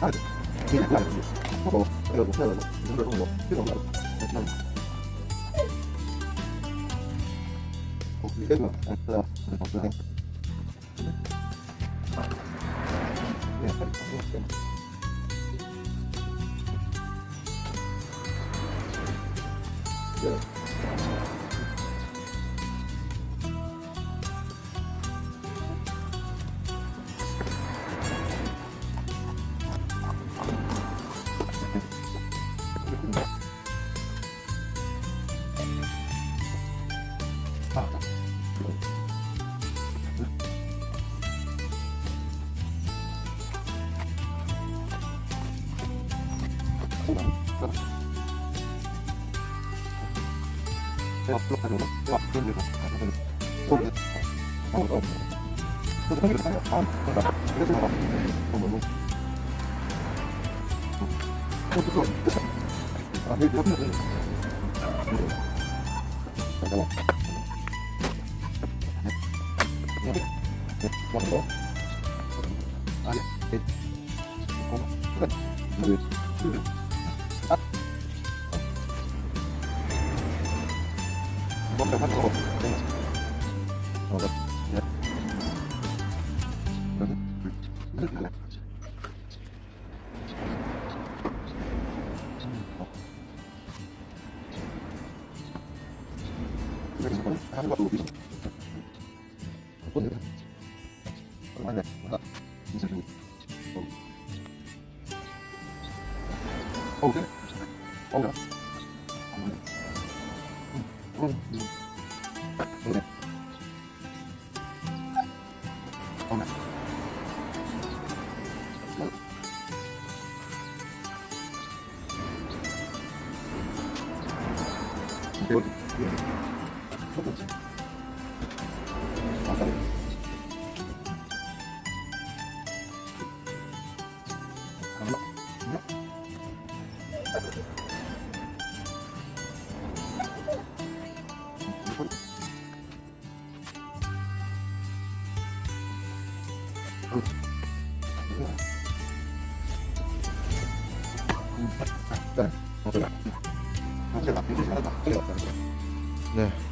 啊，对，今天不干这个东西，好，这个我现在已经是这么多，这个不干了，那你，好，你先吧，嗯，对吧？嗯，好，再见。对。あれ？え？っここ 네, 오케이. 오케이. 응. 오케이. 오케이. 오케이. 오케이.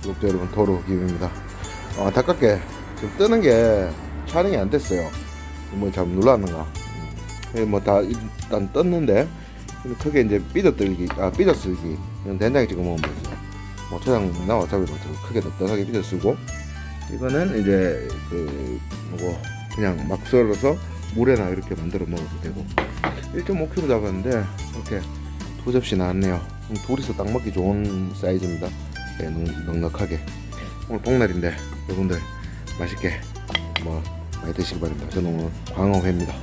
구독자 여러분, 도로 기입니다. 아, 안타깝게 지금 뜨는 게 촬영이 안 됐어요. 뭐 잘못 눌렀는가. 뭐다 일단 떴는데 크게 이제 삐져들기, 아 삐져쓰기 이건 된장에 찍어 먹으면 되죠. 뭐 초장 나와 잡이 뭐 크게 넉넉하게 삐져쓰고 이거는 이제 그 뭐고 그냥 막 썰어서 물에나 이렇게 만들어 먹어도 되고 1.5kg 잡았는데 이렇게 두 접시 나왔네요. 음, 둘이서 딱 먹기 좋은 사이즈입니다. 네, 넉- 넉넉하게 오늘 복날인데 여러분들 맛있게 뭐 많이 드시기 바랍니다. 저는 오늘 광어회입니다.